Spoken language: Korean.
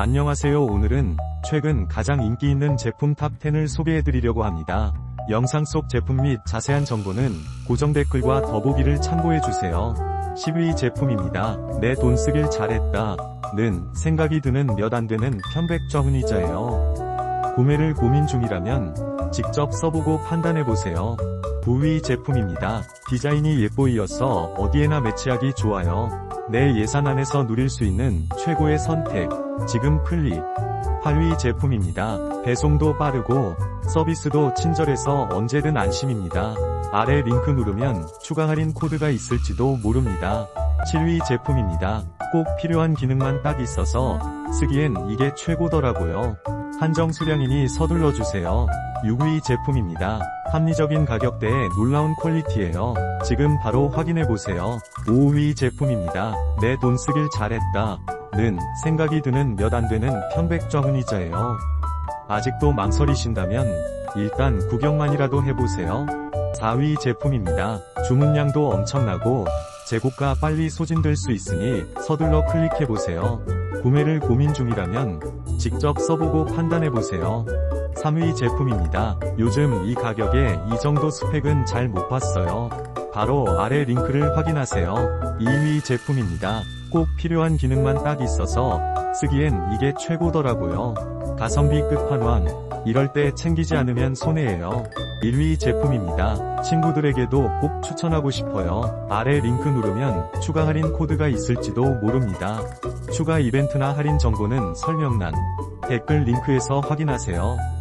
안녕하세요 오늘은 최근 가장 인기 있는 제품 탑10을 소개해드리려고 합니다. 영상 속 제품 및 자세한 정보는 고정 댓글과 더보기를 참고해주세요. 10위 제품입니다. 내 돈 쓰길 잘했다. 는 생각이 드는 몇 안 되는 편백저훈이자예요. 구매를 고민 중이라면 직접 써보고 판단해보세요. 9위 제품입니다. 디자인이 예뻐이어서 어디에나 매치하기 좋아요. 내 예산 안에서 누릴 수 있는 최고의 선택. 지금 클릭. 8위 제품입니다. 배송도 빠르고 서비스도 친절해서 언제든 안심입니다. 아래 링크 누르면 추가 할인 코드가 있을지도 모릅니다. 7위 제품입니다. 꼭 필요한 기능만 딱 있어서 쓰기엔 이게 최고더라고요. 한정 수량이니 서둘러 주세요. 6위 제품입니다. 합리적인 가격대에 놀라운 퀄리티예요. 지금 바로 확인해 보세요. 5위 제품입니다. 내 돈 쓰길 잘했다. 는 생각이 드는 몇 안 되는 편백저훈이자예요. 아직도 망설이신다면 일단 구경만이라도 해보세요. 4위 제품입니다. 주문량도 엄청나고 재고가 빨리 소진될 수 있으니 서둘러 클릭해보세요. 구매를 고민 중이라면 직접 써보고 판단해보세요. 3위 제품입니다. 요즘 이 가격에 이 정도 스펙은 잘 못 봤어요. 바로 아래 링크를 확인하세요. 2위 제품입니다. 꼭 필요한 기능만 딱 있어서 쓰기엔 이게 최고더라고요. 가성비 끝판왕. 이럴 때 챙기지 않으면 손해예요. 1위 제품입니다. 친구들에게도 꼭 추천하고 싶어요. 아래 링크 누르면 추가 할인 코드가 있을지도 모릅니다. 추가 이벤트나 할인 정보는 설명란, 댓글 링크에서 확인하세요.